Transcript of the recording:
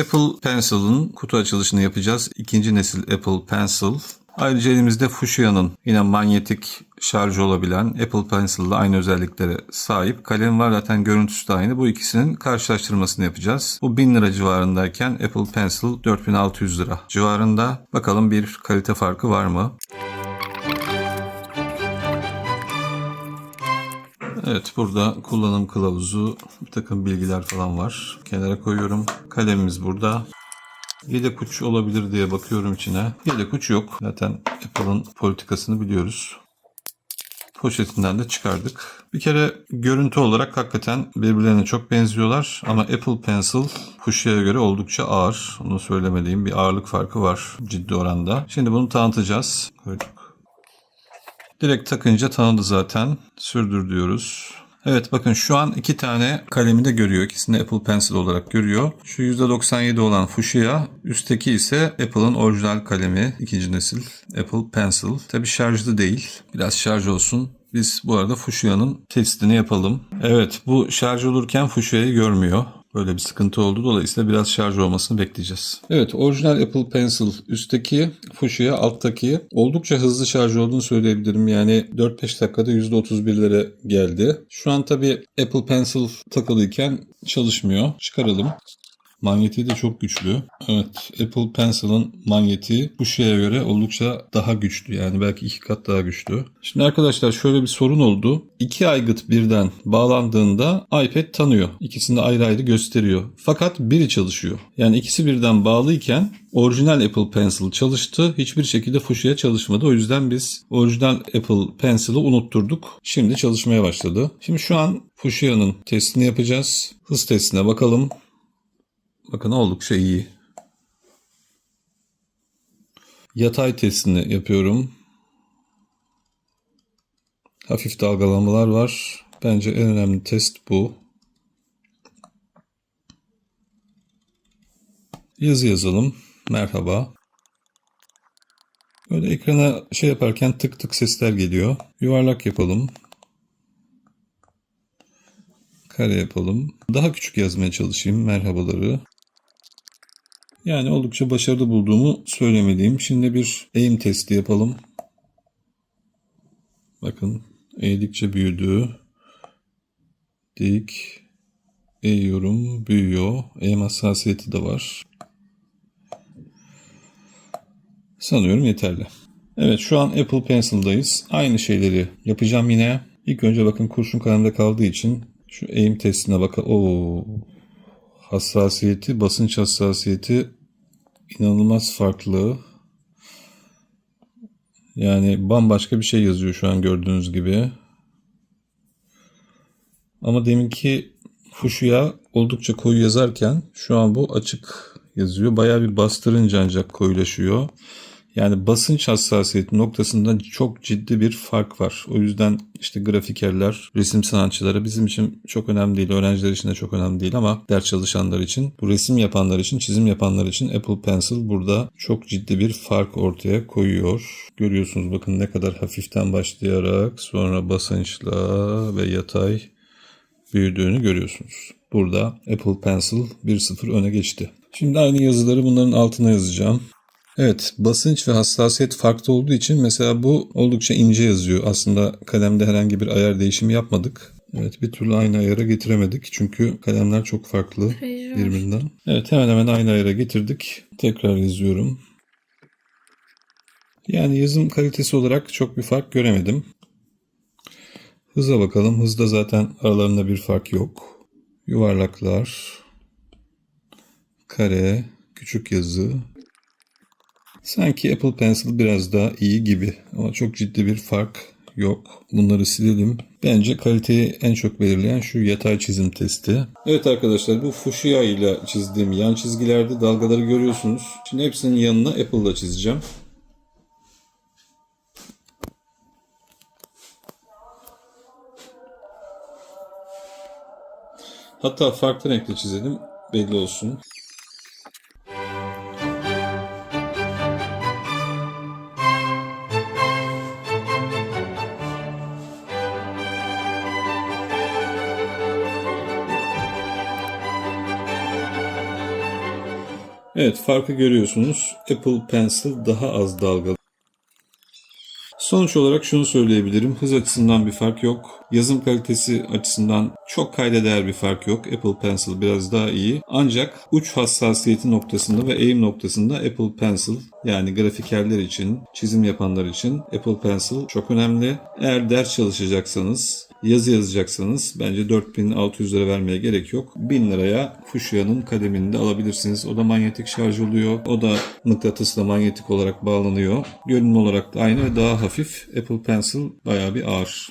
Apple Pencil'ın kutu açılışını yapacağız. İkinci nesil Apple Pencil. Ayrıca elimizde Fuchsia'nın yine manyetik şarj olabilen Apple Pencil ile aynı özelliklere sahip. Kalem var zaten görüntüsü de aynı. Bu ikisinin karşılaştırmasını yapacağız. Bu 1000 lira civarındayken Apple Pencil 4600 lira civarında. Bakalım bir kalite farkı var mı? Evet burada kullanım kılavuzu bir takım bilgiler falan var. Kenara koyuyorum. Kalemimiz burada. Yedek uç olabilir diye bakıyorum içine. Yedek uç yok. Zaten Apple'ın politikasını biliyoruz. Poşetinden de çıkardık. Bir kere görüntü olarak hakikaten birbirlerine çok benziyorlar. Ama Apple Pencil Fuchsia'ya göre oldukça ağır. Onu söylemediğim bir ağırlık farkı var ciddi oranda. Şimdi bunu tanıtacağız. Koyduk. Direkt takınca tanıdı zaten. Sürdür diyoruz. Evet bakın şu an iki tane kalemi de görüyor. İkisini Apple Pencil olarak görüyor. Şu %97 olan Fuchsia, üstteki ise Apple'ın orijinal kalemi, ikinci nesil Apple Pencil. Tabi şarjlı değil. Biraz şarj olsun. Biz bu arada Fuchsia'nın testini yapalım. Evet bu şarj olurken Fuchsia'yı görmüyor. Böyle bir sıkıntı oldu. Dolayısıyla biraz şarj olmasını bekleyeceğiz. Evet orijinal Apple Pencil üstteki, Fuchsia alttaki oldukça hızlı şarj olduğunu söyleyebilirim. Yani 4-5 dakikada %31'lere geldi. Şu an tabii Apple Pencil takılıyken çalışmıyor. Çıkaralım. Manyetiği de çok güçlü. Evet Apple Pencil'ın manyetiği Fuchsia'ya göre oldukça daha güçlü. Yani belki iki kat daha güçlü. Şimdi arkadaşlar şöyle bir sorun oldu. İki aygıt birden bağlandığında iPad tanıyor. İkisini de ayrı ayrı gösteriyor. Fakat biri çalışıyor. Yani ikisi birden bağlıyken orijinal Apple Pencil çalıştı. Hiçbir şekilde Fuchsia çalışmadı. O yüzden biz orijinal Apple Pencil'ı unutturduk. Şimdi çalışmaya başladı. Şimdi şu an Fuchsia'nın testini yapacağız. Hız testine bakalım. Bakın oldukça iyi. Yatay testini yapıyorum. Hafif dalgalanmalar var. Bence en önemli test bu. Yazı yazalım. Merhaba. Böyle ekrana şey yaparken tık tık sesler geliyor. Yuvarlak yapalım. Kare yapalım. Daha küçük yazmaya çalışayım merhabaları. Yani oldukça başarılı bulduğumu söylemeliyim. Şimdi bir eğim testi yapalım. Bakın eğdikçe büyüdü. Dik. Eğiyorum. Büyüyor. Eğim hassasiyeti de var. Sanıyorum yeterli. Evet şu an Apple Pencil'dayız. Aynı şeyleri yapacağım yine. İlk önce bakın kurşun kalemde kaldığı için şu eğim testine bakın. Oo, hassasiyeti, basınç hassasiyeti inanılmaz farklı. Yani bambaşka bir şey yazıyor şu an gördüğünüz gibi. Ama deminki Fuchsia oldukça koyu yazarken şu an bu açık yazıyor. Bayağı bir bastırınca ancak koyulaşıyor. Yani basınç hassasiyeti noktasında çok ciddi bir fark var. O yüzden işte grafikerler, resim sanatçıları bizim için çok önemli değil. Öğrenciler için de çok önemli değil ama ders çalışanlar için, bu resim yapanlar için, çizim yapanlar için Apple Pencil burada çok ciddi bir fark ortaya koyuyor. Görüyorsunuz bakın ne kadar hafiften başlayarak sonra basınçla ve yatay büyüdüğünü görüyorsunuz. Burada Apple Pencil 1.0 öne geçti. Şimdi aynı yazıları bunların altına yazacağım. Evet basınç ve hassasiyet farklı olduğu için mesela bu oldukça ince yazıyor. Aslında kalemde herhangi bir ayar değişimi yapmadık. Evet bir türlü aynı ayara getiremedik. Çünkü kalemler çok farklı birbirinden. Evet hemen hemen aynı ayara getirdik. Tekrar yazıyorum. Yani yazım kalitesi olarak çok bir fark göremedim. Hıza bakalım. Hızda zaten aralarında bir fark yok. Yuvarlaklar, kare, küçük yazı, Sanki Apple Pencil biraz daha iyi gibi ama çok ciddi bir fark yok. Bunları silelim. Bence kaliteyi en çok belirleyen şu yatay çizim testi. Evet arkadaşlar bu Fuchsia ile çizdiğim yan çizgilerde dalgaları görüyorsunuz. Şimdi hepsinin yanına Apple'la çizeceğim. Hatta farklı renkle çizelim belli olsun. Evet farkı görüyorsunuz. Apple Pencil daha az dalgalı. Sonuç olarak şunu söyleyebilirim. Hız açısından bir fark yok. Yazım kalitesi açısından çok kayda değer bir fark yok. Apple Pencil biraz daha iyi. Ancak uç hassasiyeti noktasında ve eğim noktasında Apple Pencil yani grafikerler için, çizim yapanlar için Apple Pencil çok önemli. Eğer ders çalışacaksanız, yazı yazacaksanız bence 4600 lira vermeye gerek yok. 1000 liraya Fuchsia'nın kalemini de alabilirsiniz. O da manyetik şarj oluyor. O da mıknatısla manyetik olarak bağlanıyor. Görünüm olarak da aynı ve daha hafif. Apple Pencil bayağı bir ağır.